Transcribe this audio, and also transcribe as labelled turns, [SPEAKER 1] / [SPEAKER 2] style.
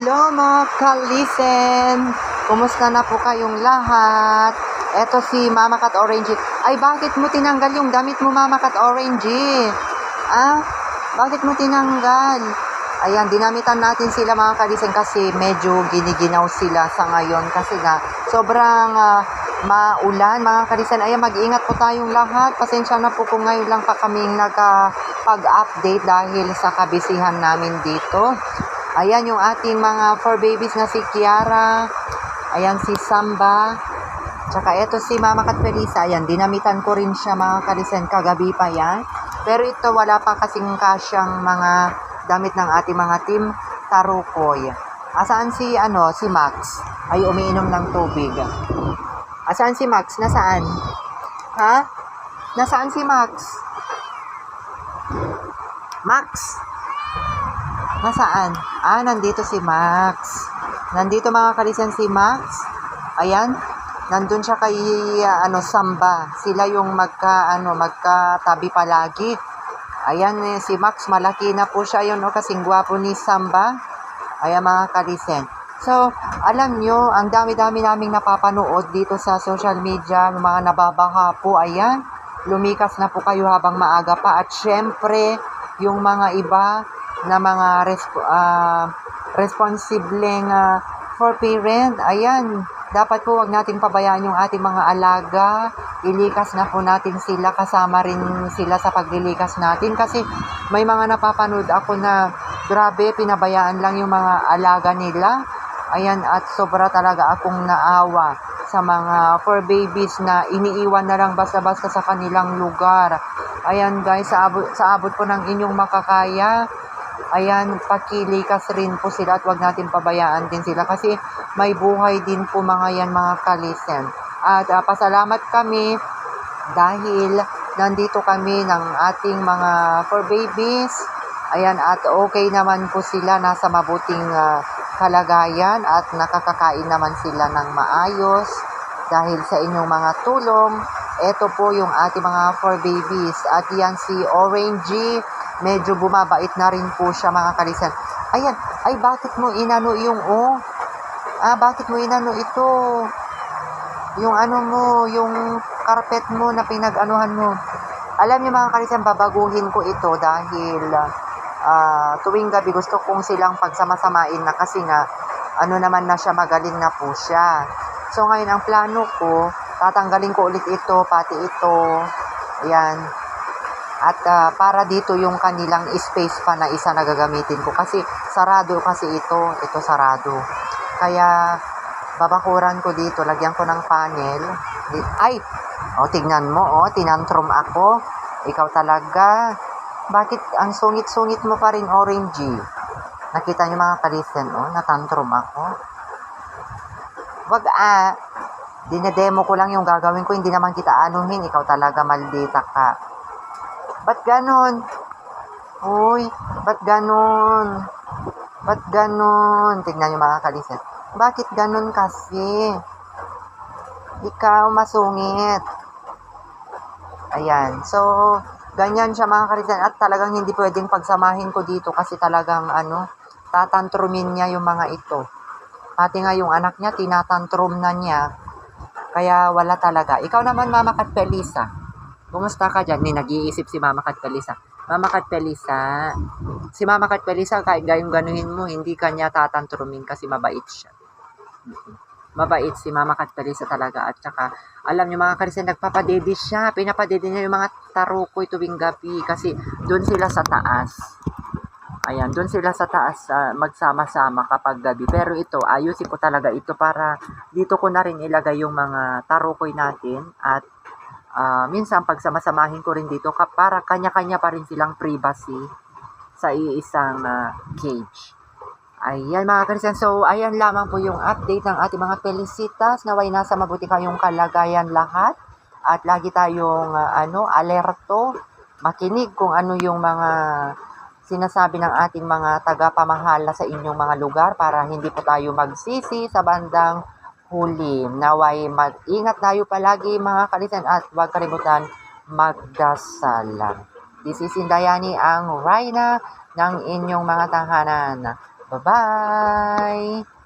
[SPEAKER 1] Hello mga kalisen! Kumusta na po kayong lahat? Eto si Mama Cat Orange. Ay, bakit mo tinanggal yung damit mo, Mama Cat Orange? Ah, bakit mo tinanggal? Ayan, dinamitan natin sila mga kalisen kasi medyo giniginaw sila sa ngayon kasi nga sobrang ah, maulan mga kalisen. Ayan, mag-ingat po tayong lahat. Pasensya na po kung ngayon lang pa kaming nakapag-update dahil sa kabisihan namin dito. Ayan yung ating mga four babies na si Kiara. Ayan si Samba. Tsaka eto si Mama Kat Felisa. Ayan, dinamitan ko rin siya mga kalisen kagabi pa yan. Pero ito wala pa kasing kasyang mga damit ng ating mga team Tarukoy. Asaan si ano, si Max? Ay umiinom ng tubig. Asaan si Max? Nasaan? Ha? Nasaan si Max? Max? Nasaan? Ah, nandito si Max. Nandito mga kalisan si Max. Ayan. Nandun siya kay ah, ano Samba. Sila yung magka ano magkatabi palagi. Ayan eh, si Max malaki na po siya yun no kasing gwapo ni Samba. Ayan mga kalisen. So, alam nyo, ang dami-dami naming napapanood dito sa social media, mga nababaha po, ayan, lumikas na po kayo habang maaga pa. At syempre, yung mga iba na mga resp- ah, responsibleng ah, for parent, ayan, dapat po wag nating pabayaan yung ating mga alaga, ilikas na po natin sila, kasama rin sila sa paglilikas natin kasi may mga napapanood ako na grabe, pinabayaan lang yung mga alaga nila. Ayan, at sobra talaga akong naawa sa mga fur babies na iniiwan na lang basta-basta sa kanilang lugar. Ayan guys, sa abot, sa abot po ng inyong makakaya, ayan, pakilikas rin po sila at wag natin pabayaan din sila kasi may buhay din po mga yan mga kalisen. At ah, pasalamat kami dahil nandito kami ng ating mga fur babies. Ayan, at okay naman po sila, nasa mabuting ah, kalagayan at nakakakain naman sila ng maayos dahil sa inyong mga tulong. Ito po yung ating mga fur babies. At yan si Orangey, medyo bumabait na rin po siya mga kalisan. Ayan, ay bakit mo inano yung oh? Ah, bakit mo inano ito? Yung ano mo, yung carpet mo na pinag-anuhan mo. Alam niyo mga kalisan, babaguhin ko ito dahil ah, tuwing gabi gusto kong silang pagsamasamain na kasi nga ano naman na siya, magaling na po siya. So ngayon ang plano ko, tatanggalin ko ulit ito, pati ito. Ayan. At ah, para dito yung kanilang space pa na isa na gagamitin ko. Kasi sarado kasi ito. Ito sarado. Kaya babakuran ko dito. Lagyan ko ng panel. Ay! O, tignan mo. O, tinantrum ako. Ikaw talaga. Bakit ang sungit-sungit mo pa rin, Orangey? Nakita niyo mga kalisten, o, natantrum ako. Wag ah. Dinedemo ko lang yung gagawin ko. Hindi naman kita anuhin. Ikaw talaga maldita ka. Ba't ganon? Uy, ba't ganon? Ba't ganon? Tignan yung mga kaliset. Bakit ganon kasi? Ikaw masungit. Ayan. So, ganyan siya mga kaliset. At talagang hindi pwedeng pagsamahin ko dito kasi talagang ano, tatantrumin niya yung mga ito. Pati nga yung anak niya, tinatantrum na niya. Kaya wala talaga. Ikaw naman, Mama Kat Felisa. Kumusta ka dyan? Ni nag-iisip si Mama Kat Felisa. Mama Kat Felisa. Si Mama Kat Felisa, kahit gayong ganuhin mo, hindi kanya tatantrumin kasi mabait siya. Mabait si Mama Kat Felisa talaga. At saka, alam niyo mga karisin, nagpapadede siya. Pinapadede niya yung mga tarukoy tuwing gabi kasi doon sila sa taas. Ayan, doon sila sa taas ah, magsama-sama kapag gabi. Pero ito, ayusin ko talaga ito para dito ko na rin ilagay yung mga tarukoy natin at ah, minsan pagsamasamahin ko rin dito ka- para kanya-kanya pa rin silang privacy sa iisang ah, cage. Ayan mga karisan, so ayan lamang po yung update ng ating mga felicitas. Naway nasa mabuti kayong kalagayan lahat at lagi tayong ah, ano alerto, makinig kung ano yung mga sinasabi ng ating mga tagapamahala sa inyong mga lugar para hindi po tayo magsisi sa bandang huli. Naway mag-ingat tayo palagi mga kalisan at huwag kalimutan magdasal. This is Indayani ang Rhina ng inyong mga tahanan. Bye-bye!